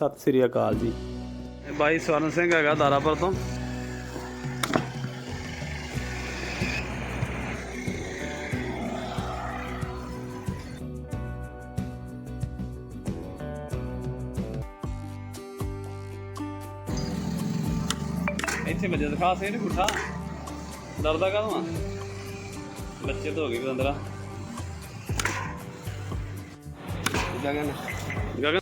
ਸਤਿ ਸ੍ਰੀ ਅਕਾਲ ਜੀ। ਬਾਈ ਸਵਰਨ ਸਿੰਘ ਹੈਗਾ ਦਾਰਾਪੁਰ ਤੋਂ। ਇੱਥੇ ਬੱਜੇ ਦਿਖਾ ਸੇ ਨਹੀਂ ਗੁੱਠਾ ਡਰਦਾ ਕਾਹਦੋਂ ਆ? ਬੱਚੇ ਤਾਂ ਹੋ ਗਏ ਬੰਦਰਾ ਗਗਨ ਗਗਨ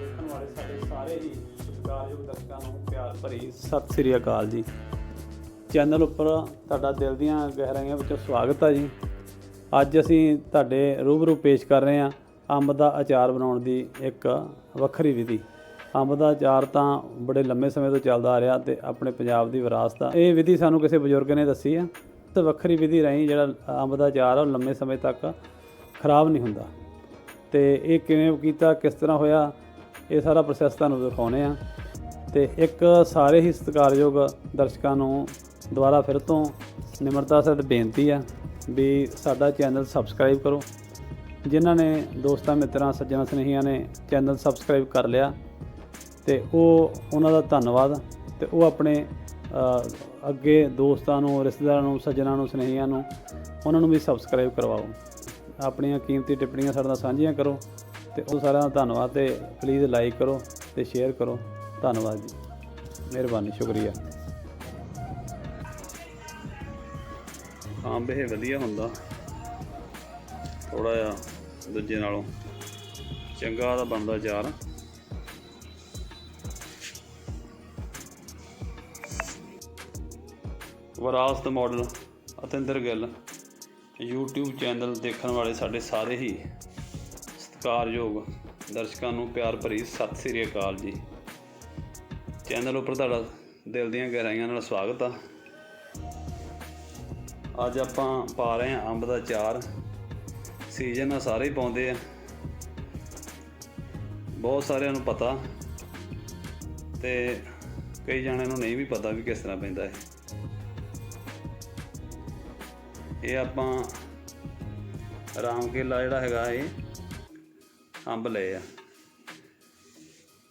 ਦੇਖਣ ਵਾਲੇ ਸਾਡੇ ਸਾਰੇ ਹੀ ਸਤਿਕਾਰਯੋਗ ਦਰਸ਼ਕਾਂ ਨੂੰ ਪਿਆਰ ਭਰੀ ਸਤਿ ਸ੍ਰੀ ਅਕਾਲ ਜੀ। ਚੈਨਲ ਉੱਪਰ ਤੁਹਾਡਾ ਦਿਲ ਦੀਆਂ ਗਹਿਰਾਈਆਂ ਵਿੱਚੋਂ ਸਵਾਗਤ ਹੈ ਜੀ। ਅੱਜ ਅਸੀਂ ਤੁਹਾਡੇ ਰੂਬਰੂ ਪੇਸ਼ ਕਰ ਰਹੇ ਹਾਂ ਅੰਬ ਦਾ ਅਚਾਰ ਬਣਾਉਣ ਦੀ ਇੱਕ ਵੱਖਰੀ ਵਿਧੀ। ਅੰਬ ਦਾ ਅਚਾਰ ਤਾਂ ਬੜੇ ਲੰਮੇ ਸਮੇਂ ਤੋਂ ਚੱਲਦਾ ਆ ਰਿਹਾ ਤੇ ਆਪਣੇ ਪੰਜਾਬ ਦੀ ਵਿਰਾਸਤ ਆ। ਇਹ ਵਿਧੀ ਸਾਨੂੰ ਕਿਸੇ ਬਜ਼ੁਰਗ ਨੇ ਦੱਸੀ ਆ। ਤੇ ਵੱਖਰੀ ਵਿਧੀ ਰਾਹੀਂ ਜਿਹੜਾ ਅੰਬ ਦਾ ਅਚਾਰ ਆ, ਉਹ ਲੰਮੇ ਸਮੇਂ ਤੱਕ ਖਰਾਬ ਨਹੀਂ ਹੁੰਦਾ। ਤੇ ਇਹ ਕਿਵੇਂ ਕੀਤਾ, ਕਿਸ ਤਰ੍ਹਾਂ ਹੋਇਆ ਇਹ ਸਾਰਾ ਪ੍ਰੋਸੈਸ ਤੁਹਾਨੂੰ ਦਿਖਾਉਣੇ ਆ। ਤੇ ਇੱਕ ਸਾਰੇ ਹੀ ਸਤਿਕਾਰਯੋਗ ਦਰਸ਼ਕਾਂ ਨੂੰ ਦੁਬਾਰਾ ਫਿਰ ਤੋਂ ਨਿਮਰਤਾ ਸਹਿਤ ਬੇਨਤੀ ਆ ਵੀ ਸਾਡਾ ਚੈਨਲ ਸਬਸਕ੍ਰਾਈਬ ਕਰੋ। ਜਿਨ੍ਹਾਂ ਨੇ ਦੋਸਤਾਂ, ਮਿੱਤਰਾਂ, ਸੱਜਣਾ, ਸਨੇਹੀਆਂ ਨੇ ਚੈਨਲ ਸਬਸਕ੍ਰਾਈਬ ਕਰ ਲਿਆ, ਤੇ ਉਹ ਉਹਨਾਂ ਦਾ ਧੰਨਵਾਦ। ਤੇ ਉਹ ਆਪਣੇ ਅੱਗੇ ਦੋਸਤਾਂ ਨੂੰ, ਰਿਸ਼ਤੇਦਾਰਾਂ ਨੂੰ, ਸੱਜਣਾ ਨੂੰ, ਸਨੇਹੀਆਂ ਨੂੰ, ਉਹਨਾਂ ਨੂੰ ਵੀ ਸਬਸਕ੍ਰਾਈਬ ਕਰਵਾਓ। ਆਪਣੀਆਂ ਕੀਮਤੀ ਟਿੱਪਣੀਆਂ ਸਾਡੇ ਨਾਲ ਸਾਂਝੀਆਂ ਕਰੋ। ਤੇ ਉਹ ਸਾਰਿਆਂ ਦਾ ਧੰਨਵਾਦ ਤੇ ਪਲੀਜ਼ ਲਾਈਕ ਕਰੋ ਤੇ ਸ਼ੇਅਰ ਕਰੋ। ਧੰਨਵਾਦ ਜੀ। ਮਿਹਰਬਾਨੀ, ਸ਼ੁਕਰੀਆ। ਅੰਬ ਇਹ ਵਧੀਆ ਹੁੰਦਾ। ਥੋੜਾ ਜਿਹਾ ਦੂਜੇ ਨਾਲੋਂ ਚੰਗਾ ਦਾ ਬਣਦਾ ਚਾਰ ਵਿਰਾਸਤ model Atinder Gill, YouTube channel ਦੇਖਣ ਵਾਲੇ ਸਾਡੇ ਸਾਰੇ ਹੀ ਸਤਿਕਾਰਯੋਗ ਦਰਸ਼ਕਾਂ ਨੂੰ ਪਿਆਰ ਭਰੀ ਸਤਿ ਸ੍ਰੀ ਅਕਾਲ ਜੀ। ਚੈਨਲ ਉੱਪਰ ਤੁਹਾਡਾ ਦਿਲ ਦੀਆਂ ਗਹਿਰਾਈਆਂ ਨਾਲ ਸਵਾਗਤ ਆ। ਅੱਜ ਆਪਾਂ ਪਾ ਰਹੇ ਹਾਂ ਅੰਬ ਦਾ ਚਾਰ। ਸੀਜ਼ਨ ਆ, ਸਾਰੇ ਹੀ ਪਾਉਂਦੇ ਆ। ਬਹੁਤ ਸਾਰਿਆਂ ਨੂੰ ਪਤਾ ਤੇ ਕਈ ਜਣਿਆਂ ਨੂੰ ਨਹੀਂ ਵੀ ਪਤਾ ਵੀ ਕਿਸ ਤਰ੍ਹਾਂ ਪੈਂਦਾ ਹੈ ਇਹ ਆਪਾਂ ਰਾਮ ਕੇਲਾ ਜਿਹੜਾ ਹੈਗਾ ਇਹ ਅੰਬ ਲਏ ਆ।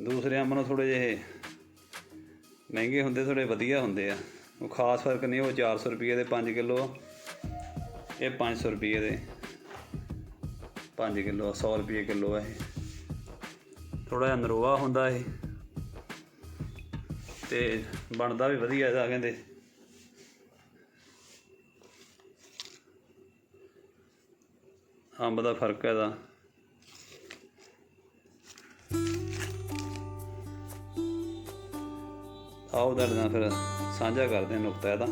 ਦੂਸਰੇ ਅੰਬ ਨੂੰ ਥੋੜੇ ਜਿਹੇ ਮਹਿੰਗੇ ਹੁੰਦੇ ਥੋੜੇ ਵਧੀਆ ਹੁੰਦੇ ਆ। ਉਹ ਖਾਸ ਫ਼ਰਕ ਨਹੀਂ, ਉਹ 400 ਰੁਪਏ ਦੇ 5 ਕਿਲੋ ਇਹ 500 ਰੁਪਏ ਦੇ 5 ਕਿਲੋ 100 ਰੁਪਏ ਕਿਲੋ ਹੈ ਇਹ। ਥੋੜਾ ਜਿਹਾ ਨਰੋਆ ਹੁੰਦਾ ਇਹ। ਤੇ ਬਣਦਾ ਵੀ ਵਧੀਆ ਇਹਦਾ, ਕਹਿੰਦੇ। ਅੰਬ ਦਾ ਫ਼ਰਕ ਹੈ ਇਹਦਾ। ਆਓ ਤੁਹਾਡੇ ਨਾਲ ਫਿਰ ਸਾਂਝਾ ਕਰਦੇ ਹਾਂ ਨੁਕਤਾ ਇਹਦਾ।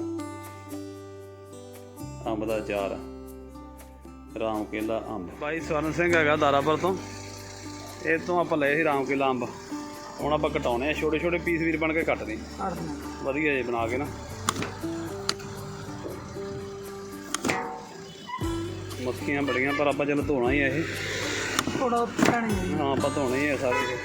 ਅੰਬ ਦਾ ਅਚਾਰ। ਰਾਮ ਕੇਲਾ ਅੰਬ। ਬਾਈ ਸਵਰਨ ਸਿੰਘ ਹੈਗਾ ਦਾਰਾਪੁਰ ਤੋਂ। ਇਹ ਤੋਂ ਆਪਾਂ ਲਏ ਸੀ ਰਾਮ ਕੇਲਾ ਅੰਬ। ਹੁਣ ਆਪਾਂ ਕਟਾਉਣੇ ਆ। ਛੋਟੇ ਛੋਟੇ ਪੀਸ ਵੀਰ ਬਣ ਕੇ ਕੱਟਦੇ ਵਧੀਆ ਜੇ ਬਣਾ ਕੇ ਨਾ। ਮੱਖੀਆਂ ਬੜੀਆਂ ਪਰ ਆਪਾਂ ਚਲੋ ਧੋਣਾ ਹੀ ਆ ਇਹ। ਥੋੜਾ ਪੈਣੀ ਹਾਂ ਆਪਾਂ ਧੋਣੇ ਹੀ ਆ ਸਾਰੇ।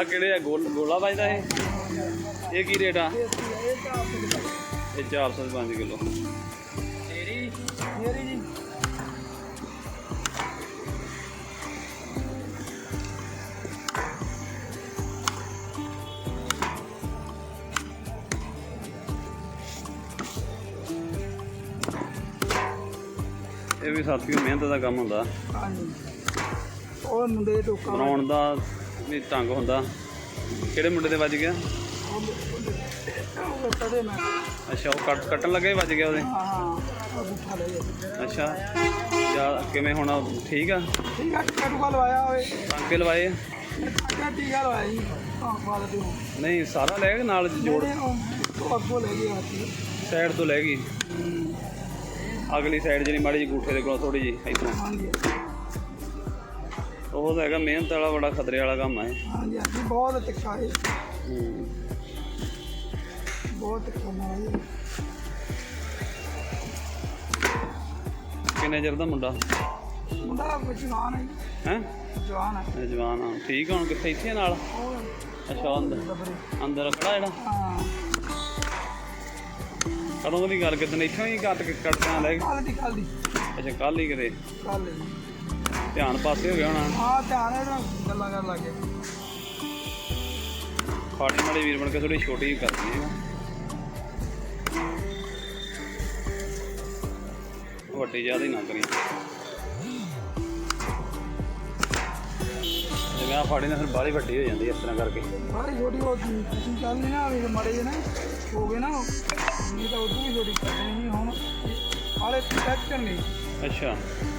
ਆ ਕਿਹੜੇ ਆ? ਗੋਲ ਗੋਲਾ ਵੱਜਦਾ ਇਹ? ਇਹ ਕੀ ਰੇਟ ਆ? ਇਹ ਤਾਂ ਇਹ 405 ਕਿਲੋ। ਜੀ। ਇਹ ਵੀ ਸਾਥੀਓ ਮਿਹਨਤ ਦਾ ਕੰਮ ਹੁੰਦਾ। ਹਾਂਜੀ। ਉਹ ਮੁੰਡੇ ਟੋਕਾ ਬਣਾਉਣ ਦਾ ਵੀ ਢੰਗ ਹੁੰਦਾ। ਕਿਹੜੇ ਮੁੰਡੇ ਦੇ ਵੱਜ ਗਿਆ? ਅੱਛਾ, ਉਹ ਕੱਟ ਕੱਟਣ ਲੱਗੇ, ਵੱਜ ਗਿਆ ਉਹਦੇ? ਅੱਛਾ, ਜਾਂ, ਕਿਵੇਂ ਹੁਣ, ਠੀਕ ਆ? ਠੀਕ ਆ ਟੂਕਾ ਲਵਾਇਆ ਹੋਏ ਟਾਂਕੇ ਲਵਾਏ? ਆ? ਟੀਕਾ ਲਵਾਇਆ ਜੀ ਨਹੀਂ, ਸਾਰਾ ਲੈ ਗਏ ਨਾਲ ਜੋੜ? ਅੱਗੋਂ ਲੈ ਗਿਆ ਸਾਈਡ ਤੋਂ ਲੈ ਗਈ? ਅਗਲੀ ਸਾਈਡ ਜਿਹੜੀ ਮਾੜੀ ਜੀ ਗੂਠੇ ਦੇ ਕੋਲ ਥੋੜੀ ਜਿਹੀ, ਇੱਥੋਂ। ਉਹ ਤਾਂ ਹੈਗਾ ਮਿਹਨਤ ਵਾਲਾ ਬੜਾ ਖਤਰੇ ਵਾਲਾ ਕੰਮ ਹੈ ਹਾਂਜੀ ਹਾਂਜੀ ਬਹੁਤ ਤਿੱਖਾ ਹੈ। ਬਹੁਤ ਹੈ ਜੀ। ਕਿੰਨੇ ਚਿਰ ਦਾ ਮੁੰਡਾ? ਮੁੰਡਾ ਜਵਾਨ ਹੈ ਹੈ? ਜਵਾਨ ਹੈ। ਜਵਾਨ ਆ। ਠੀਕ ਹੁਣ ਕਿੱਥੇ? ਇੱਥੇ ਨਾਲ? ਅੱਛਾ ਅੰਦਰ। ਅੰਦਰ। ਖੜਾ ਜਿਹੜਾ? ਹਾਂ। ਕਦੋਂ ਦੀ ਗੱਲ? ਕਿਦਾਂ ਇੱਥੋਂ ਹੀ ਕੱਟ ਕੇ ਕੱਟਾਂ ਲੈ ਗਏ ਕੱਲ ਦੀ ਕੱਲ ਦੀ। ਅੱਛਾ ਕੱਲ ਹੀ ਕਿਤੇ। ਕੱਲ ਧਿਆਨ ਪਾਸੇ ਹੋ ਗਿਆ ਹੋਣਾ। ਹਾਂ ਧਿਆਨ ਹੈ ਗੱਲਾਂ ਕਰਨ ਲੱਗੇ ਖਾੜੀ ਮਾੜੀ ਵੀਰ ਬਣ ਕੇ ਥੋੜੀ ਛੋਟੀ ਕਰਦੀ ਹੈ ਵੱਡੀ ਜ਼ਿਆਦਾ ਹੀ ਨਾ ਕਰੀ ਜਿਵੇਂ ਆ ਫਾੜੀ ਨਾਲ ਫਿਰ ਬਾਹਲੀ ਵੱਡੀ ਹੋ ਜਾਂਦੀ ਇਸ ਤਰ੍ਹਾਂ ਕਰਕੇ। ਬਾਹਰ ਛੋਟੀ ਹੋ ਤੁਸੀਂ ਚੱਲ ਨਹੀਂ ਨਾ ਵੀ ਮੜੇ ਜੇ ਨਾ। ਹੋ ਗਏ ਨਾ। ਨਹੀਂ ਤਾਂ ਉਦੋਂ ਵੀ ਛੋਟੀ। ਕਰਨੀ ਹੁਣ। ਹਾਲੇ ਚੈੱਕ ਕਰਨੀ। ਅੱਛਾ।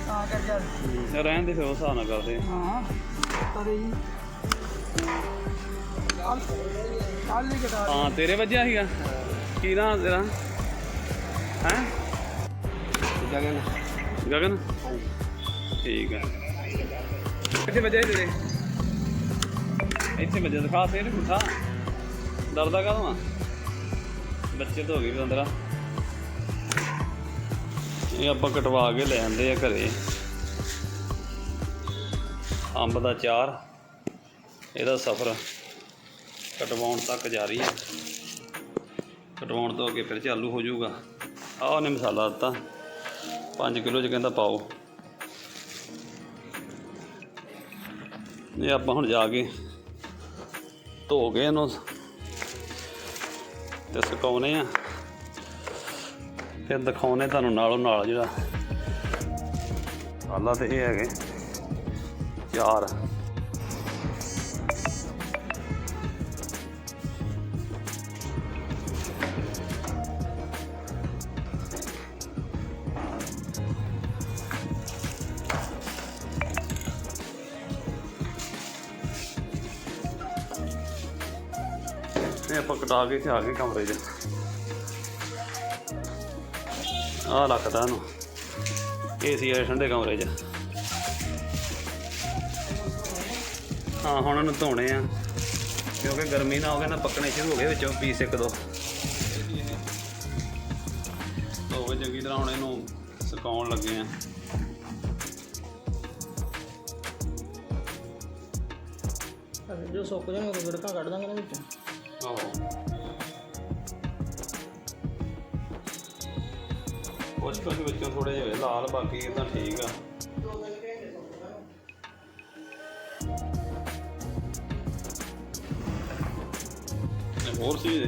ਤਾਂ ਕਰਕੇ ਰਹਿਣ ਦੇ ਫਿਰ ਉਸ ਹਿਸਾਬ ਨਾਲ ਕਰਦੇ ਹਾਂ ਤਰੇ ਹੀ ਕੱਲ ਕੱਲ ਹੀ ਕਟਾ ਹਾਂ ਤੇਰੇ ਵੱਜਿਆ ਸੀਗਾ? ਕੀ ਨਾਮ ਤੇਰਾ? ਹੈ? ਜਗਨ ਗਗਨ? ਠੀਕ ਹੈ ਕਿੱਥੇ ਵੱਜਿਆ ਸੀ ਤੇਰੇ? ਇੱਥੇ ਵੱਜਿਆ ਦਿਖਾ ਸੇ ਨਹੀਂ ਪੁੱਠਾ ਡਰਦਾ ਕਾਹਦੋਂ ਆ? ਬੱਚੇ ਤਾਂ ਹੋ ਗਏ ਬੰਦਰਾ ਇਹ ਆਪਾਂ ਕਟਵਾ ਕੇ ਲੈ ਆਂਦੇ ਆ ਘਰੇ। ਅੰਬ ਦਾ ਚਾਰ, ਇਹਦਾ ਸਫ਼ਰ ਕਟਵਾਉਣ ਤੱਕ ਜਾਰੀ ਹੈ ਕਟਵਾਉਣ ਤੋਂ ਅੱਗੇ ਫਿਰ ਚਾਲੂ ਹੋ ਜਾਊਗਾ। ਆਹ ਉਹਨੇ ਮਸਾਲਾ ਦਿੱਤਾ 5 ਕਿਲੋ ਚ ਕਹਿੰਦਾ ਪਾਓ। ਇਹ ਆਪਾਂ ਹੁਣ ਜਾ ਕੇ ਧੋ ਕੇ ਇਹਨੂੰ ਤੇ ਸੁਕਾਉਨੇ ਆ। ਫਿਰ ਦਿਖਾਉਨੇ ਤੁਹਾਨੂੰ ਨਾਲੋਂ ਨਾਲ ਜਿਹੜਾ। ਹਾਲਾ ਤੇ ਇਹ ਹੈਗੇ। ਚਾਰ। ਇਹ ਆਪਾਂ ਕਟਾ ਕੇ ਇੱਥੇ ਆ ਗਏ ਕਮਰੇ 'ਚ। ਆਹ ਲੱਗਦਾ ਇਹਨੂੰ। ਏਸੀ ਵਾਲੇ ਠੰਡੇ ਕਮਰੇ 'ਚ। ਹਾਂ ਹੁਣ ਇਹਨੂੰ ਧੋਣੇ ਆ। ਕਿਉਂਕਿ ਗਰਮੀ ਨਾ ਹੋ ਗਈ ਨਾ ਪੱਕਣੇ ਸ਼ੁਰੂ ਹੋ ਗਏ ਵਿੱਚੋਂ ਪੀਸ ਇੱਕ ਦੋ। ਧੋ ਕੇ ਚੰਗੀ ਤਰ੍ਹਾਂ ਹੁਣ ਇਹਨੂੰ ਸੁਕਾਉਣ ਲੱਗੇ ਆ। ਜੋ ਸੁੱਕ ਜਾਣਗੇ ਉਹ ਗੜਕਾਂ ਕੱਢ ਦਾਂਗੇ ਨਾ ਵਿੱਚੋਂ। ਆਹੋ। ਕੁਛ ਕੁਛ ਵਿੱਚੋਂ ਥੋੜੇ ਜਿਹੇ ਲਾਲ ਬਾਕੀ ਇਹ ਤਾਂ ਠੀਕ ਆ। ਹੋਰ ਸੀ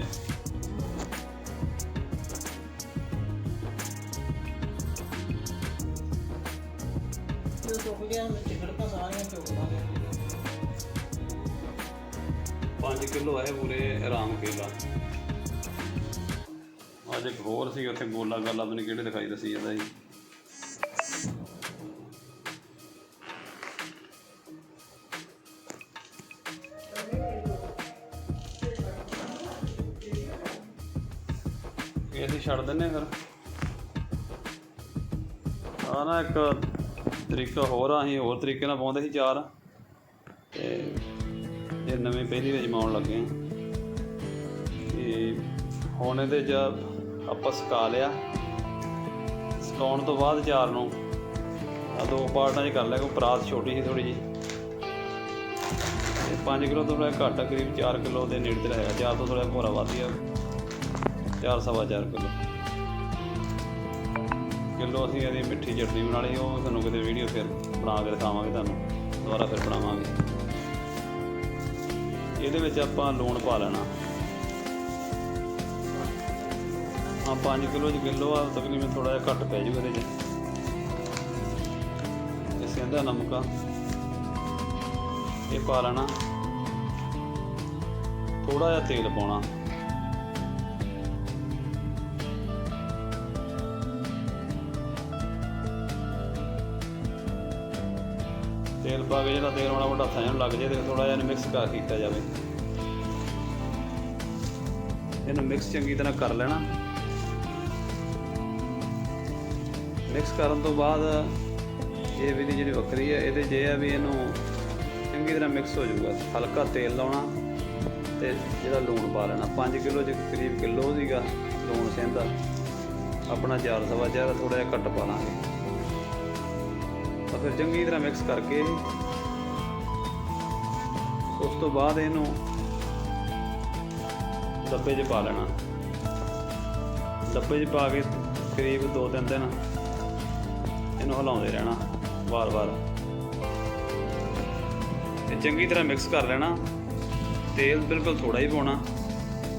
ਜੋ ਸੁੱਕ ਗਿਆ ਵਿੱਚ ਗੜਕਾਂ ਸਾਰੀਆਂ ਚੁੱਕ ਦਾਂਗੇ 5 ਕਿਲੋ ਹੈ ਪੂਰੇ ਆਰਾਮ ਕੇਲਾ। ਅੱਜ ਇੱਕ ਹੋਰ ਸੀ, ਉੱਥੇ ਗੋਲਾ ਗਾਲਾ ਪਤਾ ਕਿਹੜੇ ਦਿਖਾਈ ਦਸੀ ਜਾਂਦਾ ਸੀ ਇਹ ਅਸੀਂ ਛੱਡ ਦਿੰਨੇ ਫਿਰ। ਆ ਨਾ ਇੱਕ ਤਰੀਕਾ ਹੋਰ ਆ, ਅਸੀਂ ਹੋਰ ਤਰੀਕੇ ਨਾਲ ਪਾਉਂਦੇ ਸੀ ਚਾਰ। ਤੇ ਇਹ ਨਵੇਂ ਪਹਿਲੀ ਵਿੱਚ ਮਾਉਣ ਲੱਗੇ ਹਾਂ। ਤੇ ਹੁਣ ਇਹਦੇ ਚ ਆਪਾਂ ਸੁਕਾ ਲਿਆ। ਸੁਕਾਉਣ ਤੋਂ ਬਾਅਦ ਚਾਰ ਨੂੰ ਆ ਦੋ ਪਾਰਟਾਂ 'ਚ ਕਰ ਲਿਆ ਕੋਈ ਪਰਾਤ ਛੋਟੀ ਸੀ ਥੋੜੀ ਜੀ ਤੇ 5 ਕਿਲੋ ਤੋਂ ਥੋੜਾ ਘੱਟ ਆ, ਕਰੀਬ 4 ਕਿਲੋ ਦੇ ਨੇੜੇ ਤੇ ਰਹੇਗਾ ਚਾਰ ਤੋਂ ਥੋੜਾ ਭੋਰਾ ਵੱਧ ਗਿਆ। 4 ਸਵਾ 4 ਕਿਲੋ। ਕਿਲੋ ਅਸੀਂ ਇਹਦੀ ਮਿੱਠੀ ਚਟਨੀ ਬਣਾ ਲਈ ਉਹ ਤੁਹਾਨੂੰ ਕਿਤੇ ਵੀਡੀਓ ਫਿਰ ਬਣਾ ਕੇ ਦਿਖਾਵਾਂਗੇ ਤੁਹਾਨੂੰ। ਦੁਬਾਰਾ ਫਿਰ ਬਣਾਵਾਂਗੇ। ਇਹਦੇ ਵਿੱਚ ਆਪਾਂ ਲੂਣ ਪਾ ਲੈਣਾ। ਆ 5 ਕਿਲੋ ਚ ਕਿਲੋ ਆ, ਤਕਰੀਬਨ ਥੋੜਾ ਜਿਹਾ ਘੱਟ ਪੈ ਜੂ ਇਹਦੇ ਚ। ਇਸ ਕਹਿੰਦਾ ਨਮਕ ਆ। ਇਹ ਪਾ ਲੈਣਾ। ਥੋੜਾ ਜਿਹਾ ਤੇਲ ਪਾਉਣਾ। ਤੇਲ ਪਾ ਕੇ ਜਿਹੜਾ ਤੇਲ ਮਾੜਾ ਮੋਟਾ ਹੱਥਾਂ ਨੂੰ ਲੱਗ ਜੇ ਤੇ ਥੋੜਾ ਜਿਹਾ ਮਿਕਸ ਕਰ ਕੀਤਾ ਜਾਵੇ। ਇਹਨੂੰ ਮਿਕਸ ਚੰਗੀ ਤਰ੍ਹਾਂ ਕਰ ਲੈਣਾ। ਮਿਕਸ ਕਰਨ ਤੋਂ ਬਾਅਦ ਇਹ ਵਿਧੀ ਜਿਹੜੀ ਵੱਖਰੀ ਹੈ, ਇਹਦੇ ਜੇ ਆ ਵੀ ਇਹਨੂੰ ਚੰਗੀ ਤਰ੍ਹਾਂ ਮਿਕਸ ਹੋ ਜਾਊਗਾ। ਹਲਕਾ ਤੇਲ ਲਾਉਣਾ ਤੇ ਜਿਹੜਾ ਲੂਣ ਪਾ ਲੈਣਾ। 5 ਕਿਲੋ ਚ ਕਰੀਬ ਕਿਲੋ ਸੀਗਾ ਲੂਣ ਸਿੰਦਾ ਆਪਣਾ ਚਾਰ ਸਵਾ ਚਾਰ ਥੋੜਾ ਜਿਹਾ ਘੱਟ ਪਾ ਲਾਂਗੇ। ਤਾਂ ਫਿਰ ਚੰਗੀ ਤਰ੍ਹਾਂ ਮਿਕਸ ਕਰਕੇ ਉਸ ਤੋਂ ਬਾਅਦ ਇਹਨੂੰ ਡੱਬੇ 'ਚ ਪਾ ਲੈਣਾ। ਡੱਬੇ 'ਚ ਪਾ ਕੇ ਕਰੀਬ 2-3 ਦਿਨ ਇਹਨੂੰ ਹਿਲਾਉਂਦੇ ਰਹਿਣਾ ਵਾਰ-ਵਾਰ ਤੇ ਚੰਗੀ ਤਰ੍ਹਾਂ ਮਿਕਸ ਕਰ ਲੈਣਾ। ਤੇਲ ਬਿਲਕੁਲ ਥੋੜਾ ਹੀ ਪਾਉਣਾ,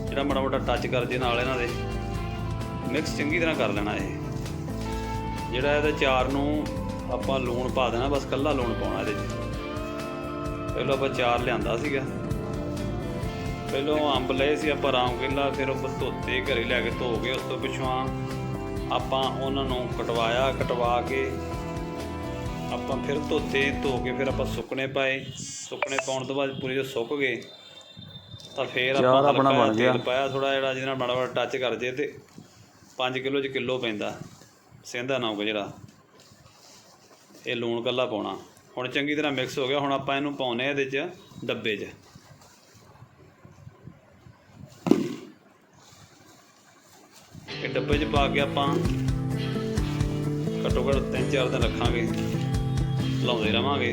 ਜਿਹੜਾ ਮਾੜਾ ਮੋਟਾ ਟੱਚ ਕਰ ਜੇ ਨਾਲ ਇਹਨਾਂ ਦੇ। ਮਿਕਸ ਚੰਗੀ ਤਰ੍ਹਾਂ ਕਰ ਲੈਣਾ ਇਹ। ਜਿਹੜਾ ਇਹਦਾ ਚਾਰ ਨੂੰ ਆਪਾਂ ਲੂਣ ਪਾ ਦੇਣਾ, ਬਸ ਕੱਲਾ ਲੂਣ ਪਾਉਣਾ ਇਹਦੇ 'ਚ। ਪਹਿਲਾਂ ਆਪਾਂ ਚਾਰ ਲਿਆਂਦਾ ਸੀਗਾ। ਪਹਿਲਾਂ ਅੰਬ ਲਏ ਸੀ, ਆਪਾਂ ਰਾਮ ਕਿਲਾ ਫਿਰ ਉਹ ਧੋਤੇ, ਘਰੇ ਲੈ ਕੇ ਧੋ ਕੇ ਉਸ ਤੋਂ ਪਿੱਛੋਂ ਆਪਾਂ ਉਹਨਾਂ ਨੂੰ ਕਟਵਾਇਆ ਕਟਵਾ ਕੇ ਆਪਾਂ ਫਿਰ ਧੋਤੇ ਧੋ ਕੇ ਫਿਰ ਆਪਾਂ ਸੁੱਕਣੇ ਪਾਏ। ਸੁੱਕਣੇ ਪਾਉਣ ਤੋਂ ਬਾਅਦ ਪੂਰੀ ਜੋ ਸੁੱਕ ਗਏ ਤਾਂ ਫਿਰ ਆਪਾਂ ਆਪਣਾ ਬਣ ਗਿਆ। ਪਾਇਆ ਥੋੜਾ ਜਿਹੜਾ ਜਿਹਦੇ ਨਾਲ ਮਾੜਾ ਮਾੜਾ ਟੱਚ ਕਰ ਜੇ ਤੇ 5 ਕਿਲੋ ਚ ਕਿਲੋ ਪੈਂਦਾ। ਸਿੰਧਾ ਨਮਕ ਜਿਹੜਾ। ਇਹ ਲੂਣ ਕੱਲਾ ਪਾਉਣਾ। ਹੁਣ ਚੰਗੀ ਤਰ੍ਹਾਂ ਮਿਕਸ ਹੋ ਗਿਆ। ਹੁਣ ਆਪਾਂ ਇਹਨੂੰ ਪਾਉਨੇ ਇਹਦੇ ਚ ਡੱਬੇ 'ਚ। ਡੱਬੇ 'ਚ ਪਾ ਕੇ ਆਪਾਂ ਘੱਟੋ ਘੱਟ 3-4 ਦਿਨ ਰੱਖਾਂਗੇ, ਲਾਉਂਦੇ ਰਵਾਂਗੇ।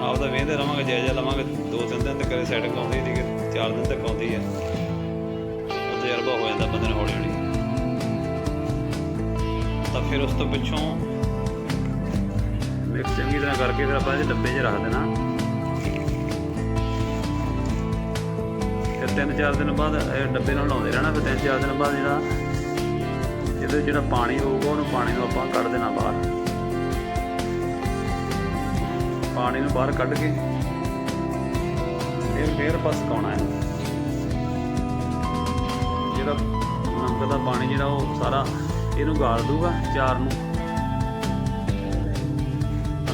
ਆਪਦਾ ਵੇਂਦੇ ਰਵਾਂਗੇ, ਜਾਇਜ਼ਾ ਲਵਾਂਗੇ। 2-3 ਦਿਨ ਤੱਕ ਸੈਟਿੰਗ ਆਉਂਦੀ ਦੀ 4 ਦਿਨ ਤੱਕ ਆਉਂਦੀ ਹੈ ਉਹ ਤਜਰਬਾ ਹੋ ਜਾਂਦਾ ਬੰਦੇ ਨੂੰ ਹੌਲੀ ਹੌਲੀ ਤਾਂ ਫਿਰ ਉਸ ਤੋਂ ਪਿੱਛੋਂ ਮਿਕਸ ਚੰਗੀ ਤਰ੍ਹਾਂ ਕਰਕੇ ਫਿਰ ਆਪਾਂ ਇਹਦੇ ਡੱਬੇ 'ਚ ਰੱਖ ਦੇਣਾ। ਤਿੰਨ ਚਾਰ ਦਿਨ ਬਾਅਦ ਡੱਬੇ ਨਾਲ ਲਾਉਂਦੇ ਰਹਿਣਾ ਫਿਰ ਤਿੰਨ ਚਾਰ ਦਿਨ ਬਾਅਦ ਜਿਹੜਾ ਇਹਦੇ ਜਿਹੜਾ ਪਾਣੀ ਹੋਊਗਾ, ਉਹਨੂੰ ਪਾਣੀ ਨੂੰ ਆਪਾਂ ਕੱਢ ਦੇਣਾ ਬਾਹਰ। ਪਾਣੀ ਨੂੰ ਬਾਹਰ ਕੱਢ ਕੇ ਫਿਰ ਫੇਰ ਆਪਾਂ ਸੁਕਾਉਣਾ ਹੈ। ਜਿਹੜਾ ਨਮਕ ਦਾ ਪਾਣੀ ਜਿਹੜਾ ਉਹ ਸਾਰਾ ਇਹਨੂੰ ਗਾਲ ਦੂਗਾ ਚਾਰ ਨੂੰ।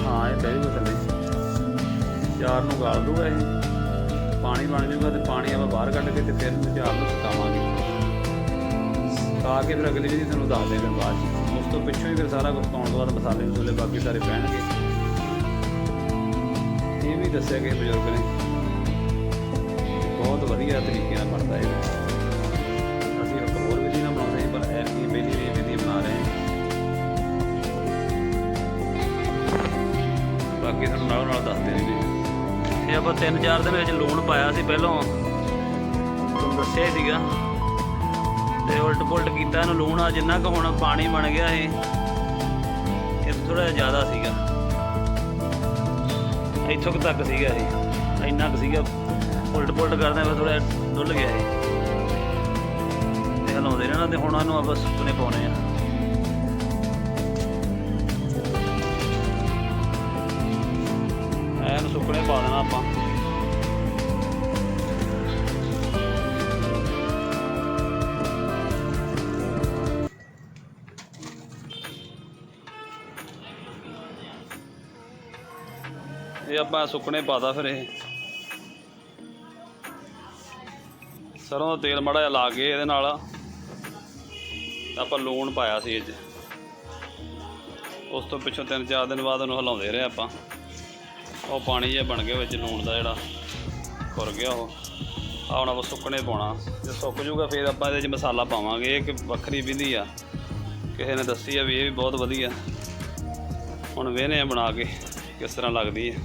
ਹਾਂ, ਇਹ ਬਹਿ ਜੂਗਾ ਥੱਲੇ। ਚਾਰ ਨੂੰ ਗਾਲ ਦੂਗਾ ਇਹ। ਪਾਣੀ ਬਣ ਜਾਊਗਾ ਤੇ ਪਾਣੀ ਆਪਾਂ ਬਾਹਰ ਕੱਢ ਕੇ ਤੇ ਫਿਰ ਇਹਨੂੰ ਚਾਰ ਨੂੰ ਸੁਕਾਵਾਂਗੇ। ਸੁਕਾ ਕੇ ਫਿਰ ਅਗਲੀ ਜਿਹੜੀ ਤੁਹਾਨੂੰ ਦੱਸ ਦੇਵਾਂ ਬਾਅਦ 'ਚ। ਉਸ ਤੋਂ ਪਿੱਛੋਂ ਹੀ ਫਿਰ ਸਾਰਾ ਕੁਝ ਪਾਉਣ ਤੋਂ ਬਾਅਦ ਮਸਾਲੇ ਮਸੂਲੇ ਬਾਕੀ ਸਾਰੇ ਪੈਣਗੇ। ਇਹ ਵੀ ਦੱਸਿਆ ਕਿ ਬਜ਼ੁਰਗ ਨੇ। ਬਹੁਤ ਵਧੀਆ ਤਰੀਕੇ ਨਾਲ ਬਣਦਾ ਹੈ ਅਸੀਂ ਇੱਕ ਹੋਰ ਵਿਧੀ ਨਾਲ ਬਣਾਉਂਦੇ ਹਾਂ ਪਰ ਇਹ ਪਹਿਲੀ ਵੀ ਵਿਧੀ ਬਣਾ ਰਹੇ ਹਾਂ। ਬਾਕੀ ਤੁਹਾਨੂੰ ਨਾਲ ਨਾਲ ਦੱਸਦੇ ਨੇ ਇਹ ਆਪਾਂ 3-4 ਦਿਨ ਵਿੱਚ ਲੂਣ ਪਾਇਆ ਸੀ ਪਹਿਲਾਂ। ਤੁਹਾਨੂੰ ਦੱਸਿਆ ਹੀ ਸੀਗਾ। ਤੇ ਉਲਟ ਪੁਲਟ ਕੀਤਾ ਇਹਨੂੰ ਲੂਣ ਆ ਜਿੰਨਾ ਕੁ ਹੁਣ ਪਾਣੀ ਬਣ ਗਿਆ ਇਹ ਇਹ ਥੋੜਾ ਜ਼ਿਆਦਾ ਸੀਗਾ। ਇੱਥੋਂ ਤੱਕ ਸੀਗਾ ਇਹ। ਇੰਨਾ ਕੁ ਸੀਗਾ ਉਲਟ ਪੁਲਟ ਕਰਦੇ ਫਿਰ ਥੋੜਾ ਡੁੱਲ ਗਿਆ ਇਹ। ਤੇ ਹਲਾਉਂਦੇ ਰਹਿਣਾ ਤੇ ਹੁਣ ਇਹਨੂੰ ਆਪਾਂ ਸੁੱਕਣੇ ਪਾਉਣੇ ਆ। ਐਨ ਪਾ ਦੇਣਾ ਆਪਾਂ। ਇਹ ਆਪਾਂ ਸੁੱਕਣੇ ਪਾਦਾ ਫਿਰ ਇਹ। ਸਰੋਂ ਦਾ ਤੇਲ ਮੜਾ ਜਿਹਾ ਲਾ ਕੇ ਇਹਦੇ ਨਾਲ ਆਪਾਂ ਲੂਣ ਪਾਇਆ ਸੀ ਅੱਜ। ਉਸ ਤੋਂ ਪਿੱਛੋਂ ਤਿੰਨ ਚਾਰ ਦਿਨ ਬਾਅਦ ਉਹਨੂੰ ਹਿਲਾਉਂਦੇ ਰਹੇ ਆਪਾਂ। ਉਹ ਪਾਣੀ ਜਿਹਾ ਬਣ ਗਿਆ ਵਿੱਚ ਲੂਣ ਦਾ ਜਿਹੜਾ, ਖੁਰ ਗਿਆ ਉਹ। ਆ ਹੁਣ ਆਪਾਂ ਸੁੱਕਣੇ ਪਾਉਣਾ। ਜੇ ਸੁੱਕ ਜੂਗਾ ਫਿਰ ਆਪਾਂ ਇਹਦੇ 'ਚ ਮਸਾਲਾ ਪਾਵਾਂਗੇ, ਇਹ ਇੱਕ ਵੱਖਰੀ ਵਿਧੀ ਆ। ਕਿਸੇ ਨੇ ਦੱਸੀ ਆ ਵੀ ਇਹ ਵੀ ਬਹੁਤ ਵਧੀਆ। ਹੁਣ ਵੇਹਨੇ ਆ ਬਣਾ ਕੇ, ਕਿਸ ਤਰ੍ਹਾਂ ਲੱਗਦੀ ਹੈ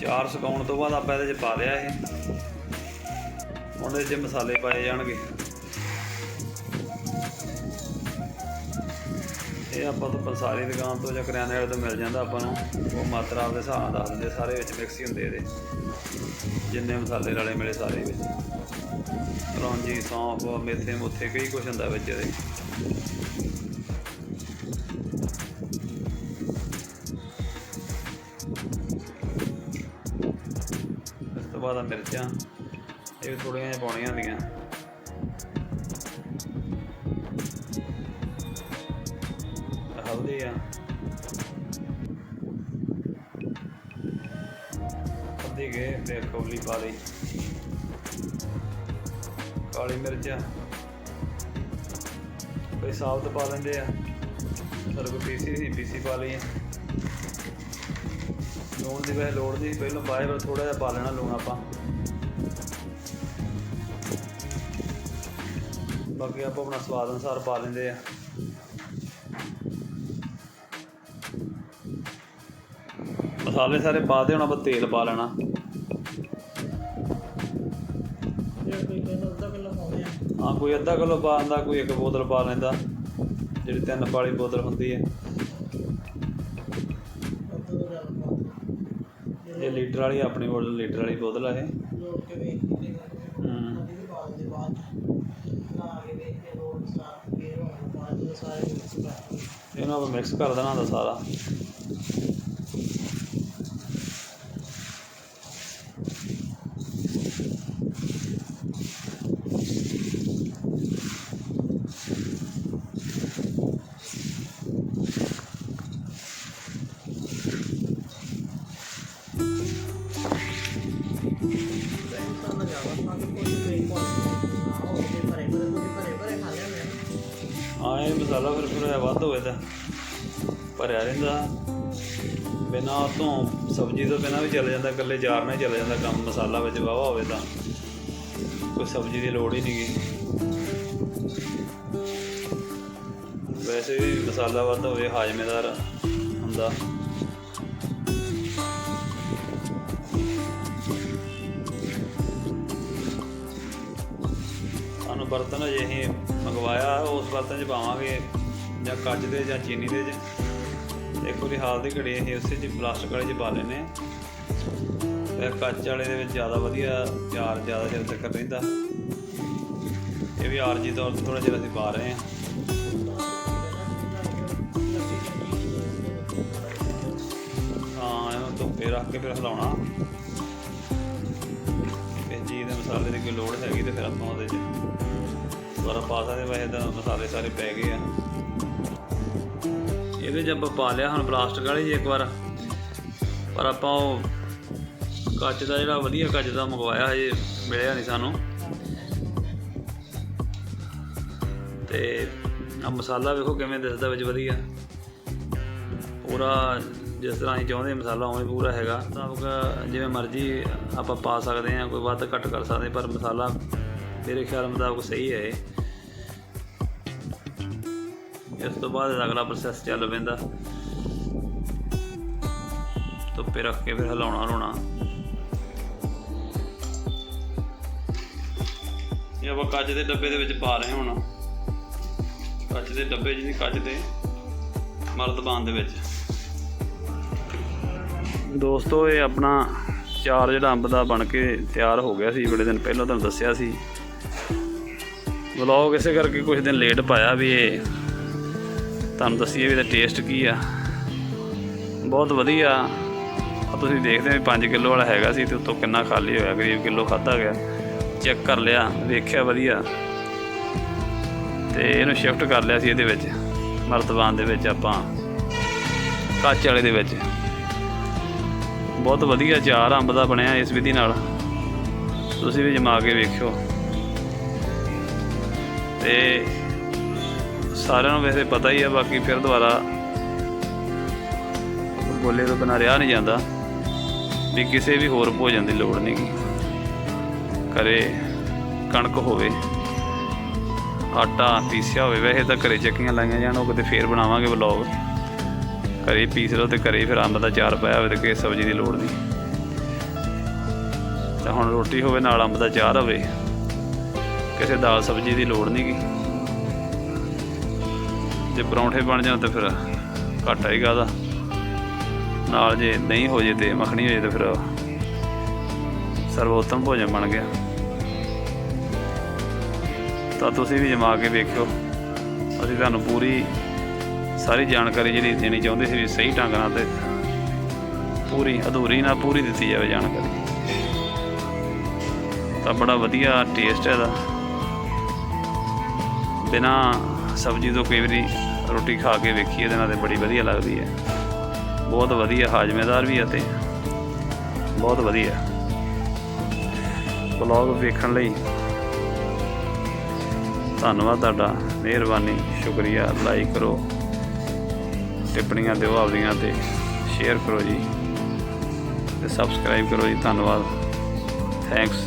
ਚਾਰ ਸੁਕਾਉਣ ਤੋਂ ਬਾਅਦ ਆਪਾਂ ਇਹਦੇ 'ਚ ਪਾ ਲਿਆ ਇਹ। ਹੁਣ ਇਹਦੇ 'ਚ ਮਸਾਲੇ ਪਾਏ ਜਾਣਗੇ। ਇਹ ਆਪਾਂ ਤੋਂ ਪੰਸਾਰੀ ਦੁਕਾਨ ਤੋਂ ਜਾਂ ਕਰਿਆਨੇ ਵਾਲੇ ਤੋਂ ਮਿਲ ਜਾਂਦਾ ਆਪਾਂ ਨੂੰ। ਉਹ ਮਾਤਰਾ ਆਪਦੇ ਹਿਸਾਬ ਨਾਲ ਦੱਸ ਦਿੰਦੇ ਸਾਰੇ ਵਿੱਚ ਮਿਕਸ ਹੀ ਹੁੰਦੇ ਇਹਦੇ। ਜਿੰਨੇ ਮਸਾਲੇ ਰਲੇ ਮਿਲੇ ਸਾਰੇ ਵਿੱਚ। ਰੌਂਜੀ ਸੌਂਫ, ਮੇਥੇ, ਮੁੱਥੇ, ਕਈ ਕੁਝ ਹੁੰਦਾ ਵਿੱਚ ਇਹਦੇ। ਇਸ ਤੋਂ ਬਾਅਦ ਮਿਰਚਾਂ। ਇਹ ਵੀ ਥੋੜੀਆਂ ਜਿਹੀਆਂ ਪਾਉਣੀਆਂ ਹੁੰਦੀਆਂ। ਹਲਦੀ ਆ। ਅੱਧੀ ਕੇ ਤੇ ਕੌਲੀ ਪਾ ਲਈ। ਕਾਲੀ ਮਿਰਚ। ਆ ਕੋਈ ਸਾਬਤ ਪਾ ਲੈਂਦੇ ਆ। ਸਰ ਕੋ ਪੀਸੀ ਸੀ, ਪੀਸੀ ਪਾ ਲਈ ਲੂਣ ਦੀ ਵੈਸੇ ਲੋੜ ਨਹੀਂ, ਪਹਿਲਾਂ ਪਾਏ ਪਰ ਥੋੜਾ ਜਿਹਾ ਪਾ ਲੈਣਾ ਲੂਣ ਆਪਾਂ। ਬਾਕੀ ਆਪਾਂ ਆਪਣਾ ਸਵਾਦ ਅਨੁਸਾਰ ਪਾ ਲੈਂਦੇ ਆ। ਮਸਾਲੇ ਸਾਰੇ ਪਾ ਦੇ ਹੁਣ ਆਪਾਂ ਤੇਲ ਪਾ ਲੈਣਾ। ਹਾਂ ਕੋਈ ਅੱਧਾ ਕਿਲੋ ਪਾ ਦਿੰਦਾ ਕੋਈ ਇੱਕ ਬੋਤਲ ਪਾ ਲੈਂਦਾ ਜਿਹੜੀ ਤਿੰਨ ਵਾਲੀ ਬੋਤਲ ਹੁੰਦੀ ਹੈ ਇਹ ਲੀਟਰ ਵਾਲੀ ਆਪਣੀ ਬੋਤਲ ਲੀਟਰ ਵਾਲੀ ਬੋਤਲ ਹੈ ਇਹ। ਹੂੰ। ਇਹਨੂੰ ਆਪਾਂ ਮਿਕਸ ਕਰ ਦੇਣਾ ਹੁੰਦਾ ਸਾਰਾ। ਸਬਜ਼ੀ ਤੋਂ ਬਿਨਾਂ ਵੀ ਚੱਲ ਜਾਂਦਾ, ਇਕੱਲੇ ਜਾਰ ਨਾਲ ਹੀ ਚੱਲ ਜਾਂਦਾ ਕੰਮ, ਮਸਾਲਾ ਵਿੱਚ ਵਾਵਾ ਹੋਵੇ ਤਾਂ। ਕੋਈ ਸਬਜ਼ੀ ਦੀ ਲੋੜ ਹੀ ਨਹੀਂ ਗੀ। ਵੈਸੇ ਵੀ ਮਸਾਲਾ ਵੱਧ ਹੋਵੇ, ਹਾਜ਼ਮੇਦਾਰ ਹੁੰਦਾ। ਸਾਨੂੰ ਬਰਤਨ ਅਜੇ ਅਸੀਂ ਮੰਗਵਾਇਆ, ਉਸ ਬਰਤਨ 'ਚ ਪਾਵਾਂਗੇ, ਜਾਂ ਕੱਚ ਦੇ ਜਾਂ ਚੀਨੀ ਦੇ 'ਚ। ਤੇ ਇੱਕ ਵਾਰੀ ਹਾਲ ਦੀ ਘੜੀ ਅਸੀਂ ਉਸੇ 'ਚ ਪਲਾਸਟਿਕ ਵਾਲੇ 'ਚ ਪਾ ਲੈਨੇ ਆ ਤੇ ਕੱਚ ਵਾਲੇ ਦੇ ਵਿੱਚ ਜ਼ਿਆਦਾ ਵਧੀਆ ਚਾਰ ਜ਼ਿਆਦਾ ਚਿਰ ਤੱਕ ਰਹਿੰਦਾ। ਇਹ ਵੀ ਆਰਜੀ ਤੌਰ ਤੇ ਥੋੜਾ ਜਿਹਾ ਅਸੀਂ ਪਾ ਰਹੇ ਹਾਂ। ਹਾਂ, ਇਹਨੂੰ ਧੁੱਪੇ ਰੱਖ ਕੇ ਫਿਰ ਹਿਲਾਉਣਾ। ਇਸ ਚੀਜ਼ ਦੇ ਮਸਾਲੇ ਦੀ ਕੋਈ ਲੋੜ ਹੈਗੀ ਤੇ ਫਿਰ ਆਪਾਂ ਉਹਦੇ 'ਚ। ਦੁਬਾਰਾ ਪਾ ਸਕਦੇ ਵੈਸੇ ਤਾਂ ਮਸਾਲੇ ਸਾਰੇ ਪੈ ਗਏ ਆ। ਇਹਦੇ 'ਚ ਆਪਾਂ ਪਾ ਲਿਆ ਹੁਣ ਪਲਾਸਟਿਕ ਵਾਲੇ ਜੀ ਇੱਕ ਵਾਰ। ਪਰ ਆਪਾਂ ਉਹ ਕੱਚ ਦਾ ਜਿਹੜਾ ਵਧੀਆ ਕੱਚ ਦਾ ਮੰਗਵਾਇਆ ਹਜੇ ਮਿਲਿਆ ਨਹੀਂ ਸਾਨੂੰ। ਤੇ ਆ ਮਸਾਲਾ ਵੇਖੋ ਕਿਵੇਂ ਦਿਸਦਾ ਵਿੱਚ ਵਧੀਆ। ਪੂਰਾ ਜਿਸ ਤਰ੍ਹਾਂ ਅਸੀਂ ਚਾਹੁੰਦੇ ਮਸਾਲਾ ਉਵੇਂ ਪੂਰਾ ਹੈਗਾ। ਮੁਤਾਬਕ ਜਿਵੇਂ ਮਰਜ਼ੀ ਆਪਾਂ ਪਾ ਸਕਦੇ ਹਾਂ, ਕੋਈ ਵੱਧ ਘੱਟ ਕਰ ਸਕਦੇ ਪਰ ਮਸਾਲਾ ਮੇਰੇ ਖਿਆਲ ਮੁਤਾਬਕ ਸਹੀ ਹੈ ਇਹ। ਇਸ ਤੋਂ ਬਾਅਦ ਅਗਲਾ ਪ੍ਰੋਸੈਸ ਚੱਲ ਪੈਂਦਾ। ਧੁੱਪੇ ਰੱਖ ਕੇ ਫਿਰ ਹਿਲਾਉਣਾ ਹਲਾਉਣਾ ਇਹ ਆਪਾਂ ਕੱਚ ਦੇ ਡੱਬੇ ਦੇ ਵਿੱਚ ਪਾ ਰਹੇ ਹੁਣ। ਕੱਚ ਦੇ ਡੱਬੇ ਜਿਹਨੇ ਕੱਚ ਦੇ ਮਰਦਬਾਨ ਦੇ ਵਿੱਚ। ਦੋਸਤੋ, ਇਹ ਆਪਣਾ ਚਾਰ ਜਿਹੜਾ ਅੰਬ ਦਾ ਬਣ ਕੇ ਤਿਆਰ ਹੋ ਗਿਆ ਸੀ, ਬੜੇ ਦਿਨ ਪਹਿਲਾਂ ਤੁਹਾਨੂੰ ਦੱਸਿਆ ਸੀ। ਵਲੌਗ ਇਸੇ ਕਰਕੇ ਕੁਝ ਦਿਨ ਲੇਟ ਪਾਇਆ ਵੀ ਇਹ ਤੁਹਾਨੂੰ ਦੱਸੀਏ ਵੀ ਇਹਦਾ ਟੇਸਟ ਕੀ ਆ। ਬਹੁਤ ਵਧੀਆ। ਆ ਤੁਸੀਂ ਦੇਖਦੇ ਹੋ 5 ਕਿਲੋ ਵਾਲਾ ਹੈਗਾ ਸੀ ਤੇ ਉਤੋਂ ਕਿੰਨਾ ਖਾਲੀ ਹੋਇਆ ਕਰੀਬ ਕਿਲੋ ਖਾਦਾ ਗਿਆ। ਚੈੱਕ ਕਰ ਲਿਆ, ਵੇਖਿਆ ਵਧੀਆ। ਤੇ ਇਹਨੂੰ ਸ਼ਿਫਟ ਕਰ ਲਿਆ ਸੀ ਇਹਦੇ ਵਿੱਚ, ਮਰਤਬਾਨ ਦੇ ਵਿੱਚ ਆਪਾਂ। ਕੱਚ ਵਾਲੇ ਦੇ ਵਿੱਚ। ਬਹੁਤ ਵਧੀਆ ਚਾਰ ਅੰਬ ਦਾ ਬਣਿਆ ਇਸ ਵਿਧੀ ਨਾਲ। ਤੁਸੀਂ ਵੀ ਜਮਾ ਕੇ ਵੇਖਿਓ। ਤੇ ਸਾਰਿਆਂ ਨੂੰ ਵੈਸੇ ਪਤਾ ਹੀ ਆ, ਬਾਕੀ ਫਿਰ ਦੁਬਾਰਾ ਗੋਲੇ ਤੋਂ ਬਿਨਾਂ ਰਿਹਾ ਨਹੀਂ ਜਾਂਦਾ। ਵੀ ਕਿਸੇ ਵੀ ਹੋਰ ਭੋਜਨ ਦੀ ਲੋੜ ਨਹੀਂ ਗੀ। ਘਰੇ ਕਣਕ ਹੋਵੇ, ਆਟਾ ਪੀਸਿਆ ਹੋਵੇ, ਵੈਸੇ ਤਾਂ ਘਰੇ ਚੱਕੀਆਂ ਲਾਈਆਂ ਜਾਣ, ਉਹ ਕਿਤੇ ਫੇਰ ਬਣਾਵਾਂਗੇ ਵਲੌਗ। ਘਰੇ ਪੀਸ ਲਓ ਤੇ ਘਰੇ ਫਿਰ ਅੰਬ ਦਾ ਚਾਰ ਪਾਇਆ ਹੋਵੇ ਤੇ ਕਿਸੇ ਸਬਜ਼ੀ ਦੀ ਲੋੜ ਨਹੀਂ। ਤਾਂ ਹੁਣ ਰੋਟੀ ਹੋਵੇ, ਨਾਲ ਅੰਬ ਦਾ ਚਾਰ ਹੋਵੇ, ਕਿਸੇ ਦਾਲ ਸਬਜ਼ੀ ਦੀ ਲੋੜ ਨਹੀਂ ਗੀ। ਜੇ ਪਰੌਂਠੇ ਬਣ ਜਾਣ ਤਾਂ ਫਿਰ ਘਾਟਾ ਹੀ ਕਾਹਦਾ। ਨਾਲ ਜੇ ਨਹੀਂ ਹੋ ਜੇ ਤੇ ਮੱਖਣੀ ਹੋ ਜੇ ਤਾਂ ਫਿਰ ਸਰਵੋਤਮ ਭੋਜਨ ਬਣ ਗਿਆ। ਤਾਂ ਤੁਸੀਂ ਵੀ ਜਮਾ ਕੇ ਵੇਖਿਓ। ਅਸੀਂ ਤੁਹਾਨੂੰ ਪੂਰੀ ਸਾਰੀ ਜਾਣਕਾਰੀ ਜਿਹੜੀ ਦੇਣੀ ਚਾਹੁੰਦੇ ਸੀ ਵੀ ਸਹੀ ਢੰਗ ਨਾਲ ਤੇ ਪੂਰੀ ਅਧੂਰੀ ਨਾ ਪੂਰੀ ਦਿੱਤੀ ਜਾਵੇ ਜਾਣਕਾਰੀ। ਤਾਂ ਬੜਾ ਵਧੀਆ ਟੇਸਟ ਹੈ ਇਹਦਾ। ਬਿਨਾ ਸਬਜ਼ੀ ਤੋਂ ਕਈ ਵਾਰੀ ਰੋਟੀ ਖਾ ਕੇ ਵੇਖੀ, ਇਹਦੇ ਨਾਲ ਤੇ ਬੜੀ ਵਧੀਆ ਲੱਗਦੀ ਹੈ। ਬਹੁਤ ਵਧੀਆ ਹਾਜ਼ਮੇਦਾਰ ਵੀ ਹੈ ਤੇ ਬਹੁਤ ਵਧੀਆ। ਬਲੌਗ ਵੇਖਣ ਲਈ ਧੰਨਵਾਦ ਤੁਹਾਡਾ, ਮਿਹਰਬਾਨੀ, ਸ਼ੁਕਰੀਆ। ਲਾਈਕ ਕਰੋ, ਟਿੱਪਣੀਆਂ ਦਿਓ ਆਪਦੀਆਂ ਤੇ ਸ਼ੇਅਰ ਕਰੋ ਜੀ। ਤੇ ਸਬਸਕ੍ਰਾਈਬ ਕਰੋ ਜੀ, ਧੰਨਵਾਦ। ਥੈਂਕਸ